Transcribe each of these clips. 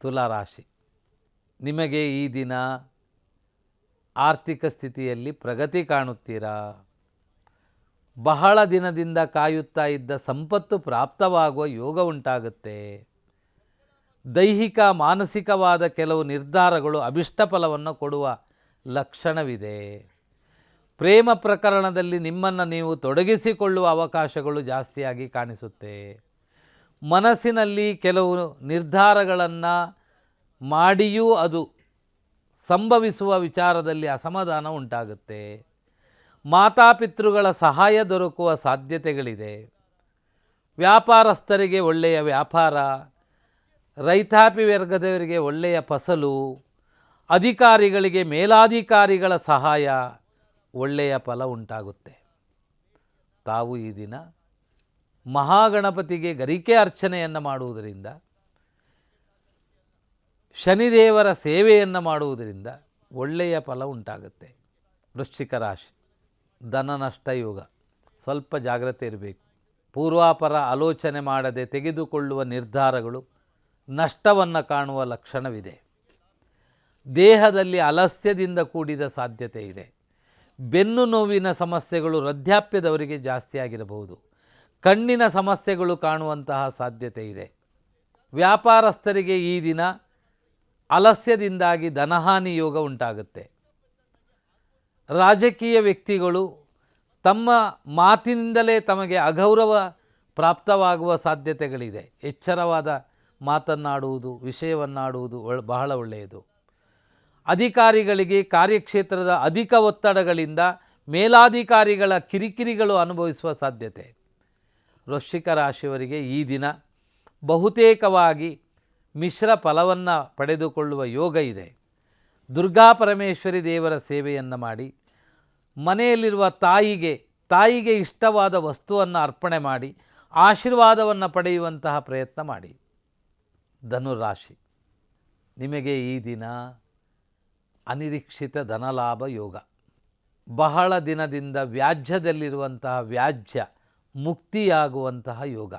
ತುಲಾರಾಶಿ. ನಿಮಗೆ ಈ ದಿನ ಆರ್ಥಿಕ ಸ್ಥಿತಿಯಲ್ಲಿ ಪ್ರಗತಿ ಕಾಣುತ್ತೀರಾ? ಬಹಳ ದಿನದಿಂದ ಕಾಯುತ್ತಾ ಇದ್ದ ಸಂಪತ್ತು ಪ್ರಾಪ್ತವಾಗುವ ಯೋಗ ಉಂಟಾಗುತ್ತೆ. ದೈಹಿಕ, ಮಾನಸಿಕವಾದ ಕೆಲವು ನಿರ್ಧಾರಗಳು ಅಭಿಷ್ಟ ಫಲವನ್ನು ಕೊಡುವ ಲಕ್ಷಣವಿದೆ. ಪ್ರೇಮ ಪ್ರಕರಣದಲ್ಲಿ ನಿಮ್ಮನ್ನು ನೀವು ತೊಡಗಿಸಿಕೊಳ್ಳುವ ಅವಕಾಶಗಳು ಜಾಸ್ತಿಯಾಗಿ ಕಾಣಿಸುತ್ತೆ. ಮನಸ್ಸಿನಲ್ಲಿ ಕೆಲವು ನಿರ್ಧಾರಗಳನ್ನು ಮಾಡಿಯೂ ಅದು ಸಂಭವಿಸುವ ವಿಚಾರದಲ್ಲಿ ಅಸಮಾಧಾನ ಉಂಟಾಗುತ್ತೆ. ಮಾತಾಪಿತೃಗಳ ಸಹಾಯ ದೊರಕುವ ಸಾಧ್ಯತೆಗಳಿದೆ. ವ್ಯಾಪಾರಸ್ಥರಿಗೆ ಒಳ್ಳೆಯ ವ್ಯಾಪಾರ, ರೈತಾಪಿ ವರ್ಗದವರಿಗೆ ಒಳ್ಳೆಯ ಫಸಲು, ಅಧಿಕಾರಿಗಳಿಗೆ ಮೇಲಾಧಿಕಾರಿಗಳ ಸಹಾಯ ಒಳ್ಳೆಯ ಫಲ ಉಂಟಾಗುತ್ತೆ. ತಾವು ಈ ದಿನ ಮಹಾಗಣಪತಿಗೆ ಗರಿಕೆ ಅರ್ಚನೆಯನ್ನು ಮಾಡುವುದರಿಂದ, ಶನಿದೇವರ ಸೇವೆಯನ್ನು ಮಾಡುವುದರಿಂದ ಒಳ್ಳೆಯ ಫಲ ಉಂಟಾಗುತ್ತೆ. ವೃಶ್ಚಿಕ ರಾಶಿ, ಧನ ನಷ್ಟ ಯೋಗ, ಸ್ವಲ್ಪ ಜಾಗ್ರತೆ ಇರಬೇಕು. ಪೂರ್ವಾಪರ ಆಲೋಚನೆ ಮಾಡದೆ ತೆಗೆದುಕೊಳ್ಳುವ ನಿರ್ಧಾರಗಳು ನಷ್ಟವನ್ನು ಕಾಣುವ ಲಕ್ಷಣವಿದೆ. ದೇಹದಲ್ಲಿ ಅಲಸ್ಯದಿಂದ ಕೂಡಿದ ಸಾಧ್ಯತೆ ಇದೆ. ಬೆನ್ನು ನೋವಿನ ಸಮಸ್ಯೆಗಳು ವೃದ್ಧಾಪ್ಯದವರಿಗೆ ಜಾಸ್ತಿಯಾಗಿರಬಹುದು ಕಣ್ಣಿನ ಸಮಸ್ಯೆಗಳು ಕಾಣುವಂತಹ ಸಾಧ್ಯತೆ ಇದೆ. ವ್ಯಾಪಾರಸ್ಥರಿಗೆ ಈ ದಿನ ಅಲಸ್ಯದಿಂದಾಗಿ ಧನಹಾನಿ ಯೋಗ ಉಂಟಾಗುತ್ತೆ. ರಾಜಕೀಯ ವ್ಯಕ್ತಿಗಳು ತಮ್ಮ ಮಾತಿನಿಂದಲೇ ತಮಗೆ ಅಗೌರವ ಪ್ರಾಪ್ತವಾಗುವ ಸಾಧ್ಯತೆಗಳಿದೆ. ಎಚ್ಚರವಾದ ಮಾತನ್ನಾಡುವುದು, ವಿಷಯವನ್ನಾಡುವುದು ಬಹಳ ಒಳ್ಳೆಯದು. ಅಧಿಕಾರಿಗಳಿಗೆ ಕಾರ್ಯಕ್ಷೇತ್ರದ ಅಧಿಕ ಒತ್ತಡಗಳಿಂದ ಮೇಲಾಧಿಕಾರಿಗಳ ಕಿರಿಕಿರಿಗಳು ಅನುಭವಿಸುವ ಸಾಧ್ಯತೆ. ವೃಶ್ಚಿಕ ರಾಶಿಯವರಿಗೆ ಈ ದಿನ ಬಹುತೇಕವಾಗಿ ಮಿಶ್ರ ಫಲವನ್ನು ಪಡೆದುಕೊಳ್ಳುವ ಯೋಗ ಇದೆ. ದುರ್ಗಾ ಪರಮೇಶ್ವರಿ ದೇವರ ಸೇವೆಯನ್ನು ಮಾಡಿ, ಮನೆಯಲ್ಲಿರುವ ತಾಯಿಗೆ ತಾಯಿಗೆ ಇಷ್ಟವಾದ ವಸ್ತುವನ್ನು ಅರ್ಪಣೆ ಮಾಡಿ, ಆಶೀರ್ವಾದವನ್ನು ಪಡೆಯುವಂತಹ ಪ್ರಯತ್ನ ಮಾಡಿ. ಧನುರಾಶಿ, ನಿಮಗೆ ಈ ದಿನ ಅನಿರೀಕ್ಷಿತ ಧನಲಾಭ ಯೋಗ. ಬಹಳ ದಿನದಿಂದ ವ್ಯಾಜ್ಯದಲ್ಲಿರುವಂತಹ ವ್ಯಾಜ್ಯ ಮುಕ್ತಿಯಾಗುವಂತಹ ಯೋಗ.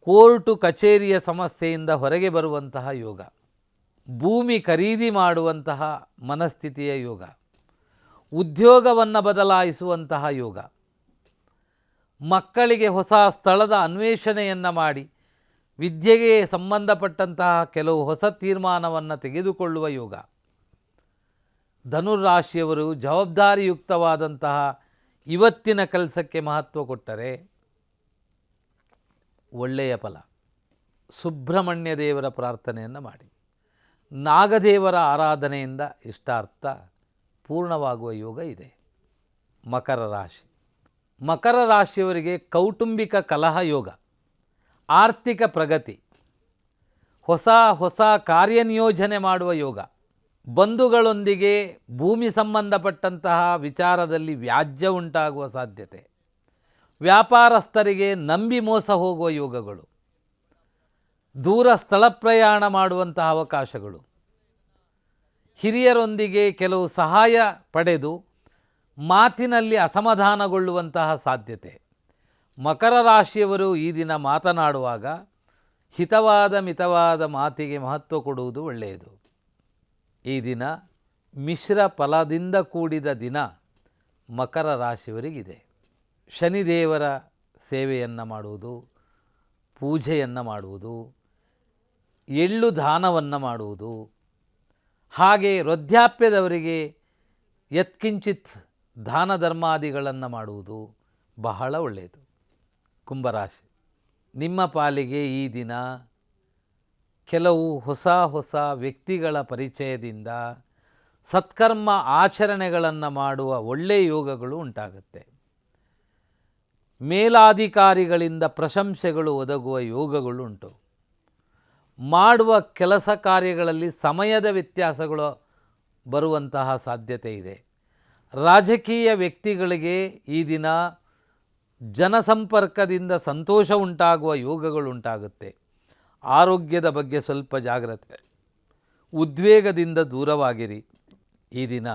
ಕೋರ್ಟು ಕಚೇರಿಯ ಸಮಸ್ಯೆಯಿಂದ ಹೊರಗೆ ಬರುವಂತಹ ಯೋಗ. ಭೂಮಿ ಖರೀದಿ ಮಾಡುವಂತಹ ಮನಸ್ಥಿತಿಯ ಯೋಗ. ಉದ್ಯೋಗವನ್ನು ಬದಲಾಯಿಸುವಂತಹ ಯೋಗ. ಮಕ್ಕಳಿಗೆ ಹೊಸ ಸ್ಥಳದ ಅನ್ವೇಷಣೆಯನ್ನು ಮಾಡಿ ವಿದ್ಯೆಗೆ ಸಂಬಂಧಪಟ್ಟಂತಹ ಕೆಲವು ಹೊಸ ತೀರ್ಮಾನವನ್ನು ತೆಗೆದುಕೊಳ್ಳುವ ಯೋಗ. ಧನುರಾಶಿಯವರು ಜವಾಬ್ದಾರಿಯುಕ್ತವಾದಂತಹ ಇವತ್ತಿನ ಕೆಲಸಕ್ಕೆ ಮಹತ್ವ ಕೊಟ್ಟರೆ ಒಳ್ಳೆಯ ಫಲ. ಸುಬ್ರಹ್ಮಣ್ಯ ದೇವರ ಪ್ರಾರ್ಥನೆಯನ್ನು ಮಾಡಿ. ನಾಗದೇವರ ಆರಾಧನೆಯಿಂದ ಇಷ್ಟಾರ್ಥ ಪೂರ್ಣವಾಗುವ ಯೋಗ ಇದೆ. ಮಕರ ರಾಶಿ. ಮಕರ ರಾಶಿಯವರಿಗೆ ಕೌಟುಂಬಿಕ ಕಲಹ ಯೋಗ. ಆರ್ಥಿಕ ಪ್ರಗತಿ. ಹೊಸ ಹೊಸ ಕಾರ್ಯನಿಯೋಜನೆ ಮಾಡುವ ಯೋಗ. ಬಂಧುಗಳೊಂದಿಗೆ ಭೂಮಿ ಸಂಬಂಧಪಟ್ಟಂತಹ ವಿಚಾರದಲ್ಲಿ ವ್ಯಾಜ್ಯ ಉಂಟಾಗುವ ಸಾಧ್ಯತೆ. ವ್ಯಾಪಾರಸ್ಥರಿಗೆ ನಂಬಿ ಮೋಸ ಹೋಗುವ ಯೋಗಗಳು. ದೂರ ಸ್ಥಳ ಪ್ರಯಾಣ ಮಾಡುವಂತಹ ಅವಕಾಶಗಳು. ಹಿರಿಯರೊಂದಿಗೆ ಕೆಲವು ಸಹಾಯ ಪಡೆದು ಮಾತಿನಲ್ಲಿ ಅಸಮಾಧಾನಗೊಳ್ಳುವಂತಹ ಸಾಧ್ಯತೆ. ಮಕರ ರಾಶಿಯವರು ಈ ದಿನ ಮಾತನಾಡುವಾಗ ಹಿತವಾದ ಮಿತವಾದ ಮಾತಿಗೆ ಮಹತ್ವ ಕೊಡುವುದು ಒಳ್ಳೆಯದು. ಈ ದಿನ ಮಿಶ್ರ ಫಲದಿಂದ ಕೂಡಿದ ದಿನ ಮಕರ ರಾಶಿಯವರಿಗಿದೆ. ಶನಿದೇವರ ಸೇವೆಯನ್ನು ಮಾಡುವುದು, ಪೂಜೆಯನ್ನು ಮಾಡುವುದು, ಎಳ್ಳು ದಾನವನ್ನು ಮಾಡುವುದು, ಹಾಗೆ ವೃದ್ಧಾಪ್ಯದವರಿಗೆ ಯತ್ಕಿಂಚಿತ್ ದಾನ ಧರ್ಮಾದಿಗಳನ್ನು ಮಾಡುವುದು ಬಹಳ ಒಳ್ಳೆಯದು. ಕುಂಭರಾಶಿ ನಿಮ್ಮ ಪಾಲಿಗೆ ಈ ದಿನ ಕೆಲವು ಹೊಸ ಹೊಸ ವ್ಯಕ್ತಿಗಳ ಪರಿಚಯದಿಂದ ಸತ್ಕರ್ಮ ಆಚರಣೆಗಳನ್ನು ಮಾಡುವ ಒಳ್ಳೆಯ ಯೋಗಗಳು ಉಂಟಾಗುತ್ತೆ. ಮೇಲಾಧಿಕಾರಿಗಳಿಂದ ಪ್ರಶಂಸೆಗಳು ಒದಗುವ ಯೋಗಗಳು ಉಂಟು. ಮಾಡುವ ಕೆಲಸ ಕಾರ್ಯಗಳಲ್ಲಿ ಸಮಯದ ವ್ಯತ್ಯಾಸಗಳು ಬರುವಂತಹ ಸಾಧ್ಯತೆ ಇದೆ. ರಾಜಕೀಯ ವ್ಯಕ್ತಿಗಳಿಗೆ ಈ ದಿನ ಜನಸಂಪರ್ಕದಿಂದ ಸಂತೋಷ ಉಂಟಾಗುವ ಯೋಗಗಳು ಉಂಟಾಗುತ್ತೆ. ಆರೋಗ್ಯದ ಬಗ್ಗೆ ಸ್ವಲ್ಪ ಜಾಗ್ರತೆ. ಉದ್ವೇಗದಿಂದ ದೂರವಾಗಿರಿ. ಈ ದಿನ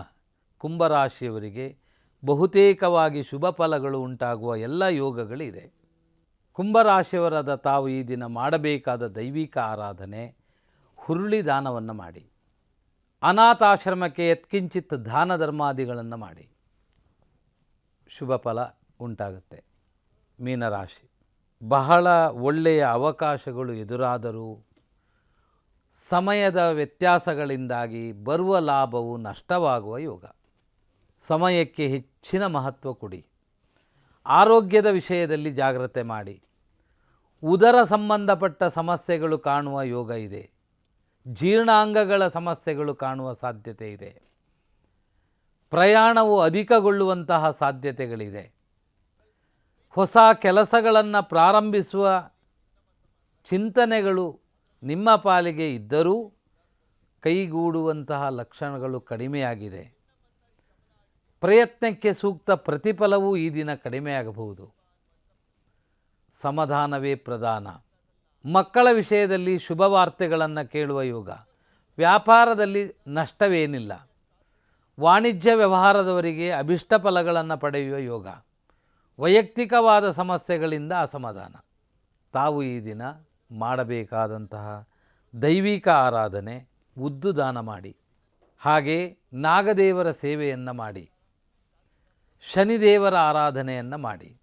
ಕುಂಭರಾಶಿಯವರಿಗೆ ಬಹುತೇಕವಾಗಿ ಶುಭ ಫಲಗಳು ಉಂಟಾಗುವ ಎಲ್ಲ ಯೋಗಗಳಿದೆ. ಕುಂಭರಾಶಿಯವರಾದ ತಾವು ಈ ದಿನ ಮಾಡಬೇಕಾದ ದೈವಿಕ ಆರಾಧನೆ, ಹುರುಳಿ ದಾನವನ್ನು ಮಾಡಿ. ಅನಾಥಾಶ್ರಮಕ್ಕೆ ಯತ್ಕಿಂಚಿತ್ ದಾನ ಧರ್ಮಾದಿಗಳನ್ನು ಮಾಡಿ. ಶುಭ ಫಲ ಉಂಟಾಗುತ್ತೆ ಮೀನರಾಶಿ. ಬಹಳ ಒಳ್ಳೆಯ ಅವಕಾಶಗಳು ಎದುರಾದರೂ ಸಮಯದ ವ್ಯತ್ಯಾಸಗಳಿಂದಾಗಿ ಬರುವ ಲಾಭವು ನಷ್ಟವಾಗುವ ಯೋಗ. ಸಮಯಕ್ಕೆ ಹೆಚ್ಚಿನ ಮಹತ್ವ ಕೊಡಿ. ಆರೋಗ್ಯದ ವಿಷಯದಲ್ಲಿ ಜಾಗ್ರತೆ ಮಾಡಿ. ಉದರ ಸಂಬಂಧಪಟ್ಟ ಸಮಸ್ಯೆಗಳು ಕಾಣುವ ಯೋಗ ಇದೆ. ಜೀರ್ಣಾಂಗಗಳ ಸಮಸ್ಯೆಗಳು ಕಾಣುವ ಸಾಧ್ಯತೆ ಇದೆ. ಪ್ರಯಾಣವು ಅಧಿಕಗೊಳ್ಳುವಂತಹ ಸಾಧ್ಯತೆಗಳಿದೆ. ಹೊಸ ಕೆಲಸಗಳನ್ನು ಪ್ರಾರಂಭಿಸುವ ಚಿಂತನೆಗಳು ನಿಮ್ಮ ಪಾಲಿಗೆ ಇದ್ದರೂ ಕೈಗೂಡುವಂತಹ ಲಕ್ಷಣಗಳು ಕಡಿಮೆಯಾಗಿದೆ. ಪ್ರಯತ್ನಕ್ಕೆ ಸೂಕ್ತ ಪ್ರತಿಫಲವೂ ಈ ದಿನ ಕಡಿಮೆಯಾಗಬಹುದು. ಸಮಾಧಾನವೇ ಪ್ರಧಾನ. ಮಕ್ಕಳ ವಿಷಯದಲ್ಲಿ ಶುಭ ವಾರ್ತೆಗಳನ್ನು ಕೇಳುವ ಯೋಗ. ವ್ಯಾಪಾರದಲ್ಲಿ ನಷ್ಟವೇನಿಲ್ಲ. ವಾಣಿಜ್ಯ ವ್ಯವಹಾರದವರಿಗೆ ಅಭಿಷ್ಟ ಫಲಗಳನ್ನು ಪಡೆಯುವ ಯೋಗ. ವೈಯಕ್ತಿಕವಾದ ಸಮಸ್ಯೆಗಳಿಂದ ಅಸಮಾಧಾನ. ತಾವು ಈ ದಿನ ಮಾಡಬೇಕಾದಂತಹ ದೈವಿಕ ಆರಾಧನೆ, ಉದ್ದು ದಾನ ಮಾಡಿ. ಹಾಗೆ ನಾಗದೇವರ ಸೇವೆಯನ್ನು ಮಾಡಿ. ಶನಿದೇವರ ಆರಾಧನೆಯನ್ನು ಮಾಡಿ.